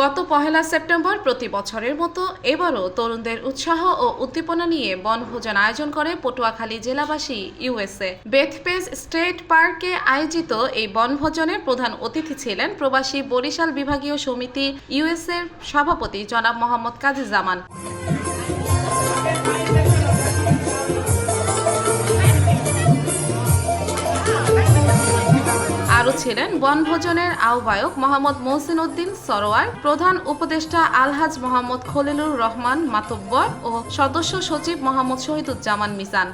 গত পহেলা সেপ্টেম্বর প্রতি বছরের মতো এবারও তরুণদের উৎসাহ ও উদ্দীপনা নিয়ে বনভোজন আয়োজন করে পটুয়াখালী জেলাবাসী, ইউএসএ। বেথপেজ স্টেট পার্কে আয়োজিত এই বনভোজনের প্রধান অতিথি ছিলেন প্রবাসী বরিশাল বিভাগীয় সমিতি, ইউএসএর সভাপতি জনাব মোহাম্মদ কাজী জামান। ছিলেন বনভোজনের আহ্বায়ক মোহাম্মদ মহসিন উদ্দিন সরোয়ার, প্রধান উপদেষ্টা আলহাজ মোহাম্মদ খলিলুর রহমান মাতব্বর ও সদস্য সচিব মোহাম্মদ শহীদুজ্জামান মিজান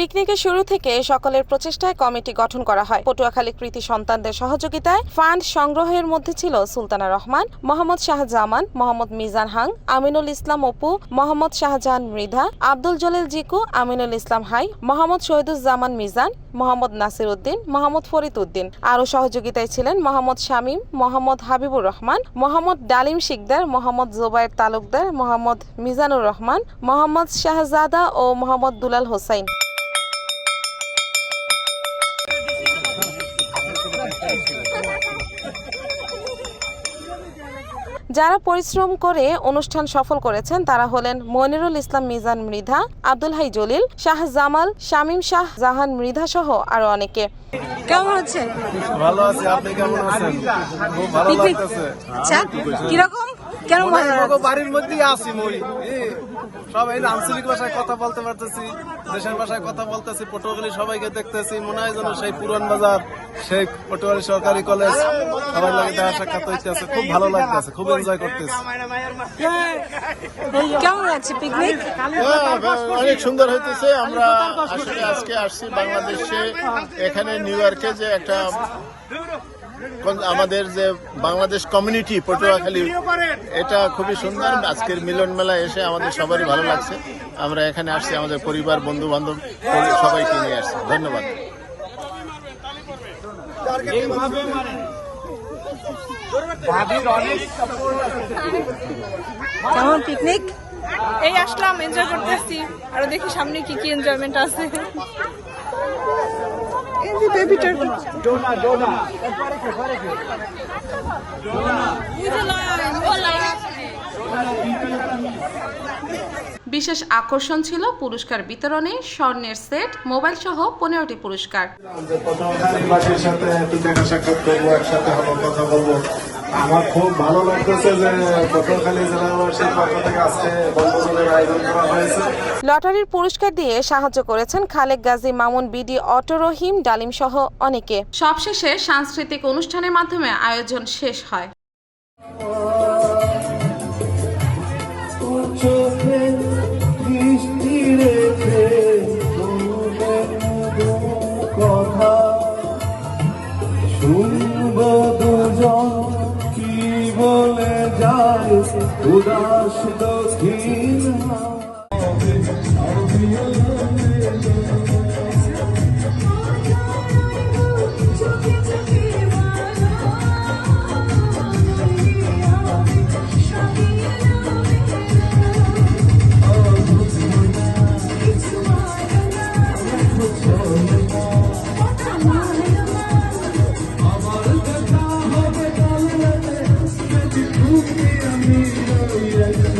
পিকনিকের শুরু থেকে সকলের প্রচেষ্টায় কমিটি গঠন করা হয়। পটুয়াখালী কৃতি সন্তানদের সহযোগিতায় ফান্ড সংগ্রহের মধ্যে ছিল সুলতানা রহমান, মোহাম্মদ শাহজামান, মোহাম্মদ মিজান হাং, আমিনুল ইসলাম অপু, মোহাম্মদ শাহজাহান মৃধা, আব্দুল জলিল জিকু, আমিনুল ইসলাম হাই, মোহাম্মদ শহীদুজ্জামান মিজান, মোহাম্মদ নাসির উদ্দিন, মোহাম্মদ ফরিদ উদ্দিন। আরও সহযোগিতায় ছিলেন মোহাম্মদ শামীম, মোহাম্মদ হাবিবুর রহমান, মোহাম্মদ ডালিম শিকদার, মোহাম্মদ জোবায়ের তালুকদার, মোহাম্মদ মিজানুর রহমান, মোহাম্মদ শাহজাদা ও মোহাম্মদ দুলাল হোসাইন। যারা পরিশ্রম করে অনুষ্ঠান সফল করেছেন তারা হলেন মনিরুল ইসলাম মিজান মৃধা আব্দুল হাই জলিল শাহ জামাল শামীম শাহ জাহান মৃধা সহ আরও অনেকে। কেমন হচ্ছে ভালো আছি আপনি কেমন আছেন? খুব ভালো লাগতেছে। আচ্ছা কীরকম? কেন হয় বাড়ির মধ্যেই আছি মই। সবাই আঞ্চলিক ভাষায় কথা বলতে পারতেছি দেশের ভাষায় কথা বলতেছি পটুয়াখালী সবাইকে দেখতেছি মনে হয় যেন সেই পুরান বাজার সেই পটুয়াখালী সরকারি কলেজ সবাই লাগে দেখা সাক্ষাৎ হইতেছে খুব ভালো লাগতেছে খুব এনজয় করতেছি। কেমন লাগছে পিকনিক হ্যাঁ, অনেক সুন্দর হইতেছে আমরা আসলে আজকে আসছি বাংলাদেশে এখানে নিউ ইয়র্কে যে একটা আমাদের যে বাংলাদেশ কমিউনিটি পটুয়াখালী এটা খুবই সুন্দর। আজকের মিলন মেলা এসে আমাদের সবারই ভালো লাগছে। আমরা এখানে আসছি আমাদের পরিবার বন্ধু বান্ধব সবাইকে নিয়ে আসছি। ধন্যবাদ। কেমন পিকনিক এই আসলাম এনজয় করতেছি। আরও দেখি সামনে কি কি এনজয়মেন্ট আছে। এই যে বেবিটার বিশেষ আকর্ষণ ছিল পুরস্কার বিতরণে স্বর্ণের সেট মোবাইল সহ পনেরোটি পুরস্কার। সাথে দেখা সাক্ষাৎ করব একসাথে হব কথা বলব। আমার খুব ভালো লাগতেছে যে পটুয়াখালী জেলাবাসীর পক্ষ থেকে আজকে বনভোজনের আয়োজন করা হয়েছে। লটারির পুরস্কার দিয়ে সাহায্য করেছেন খালেক গাজী মামুন বিডি অটো রহিম ডালিম সহ অনেকে। সবশেষে সাংস্কৃতিক অনুষ্ঠানের মাধ্যমে আয়োজন শেষ হয়। উদাস দক্ষিণ Thank you. you you.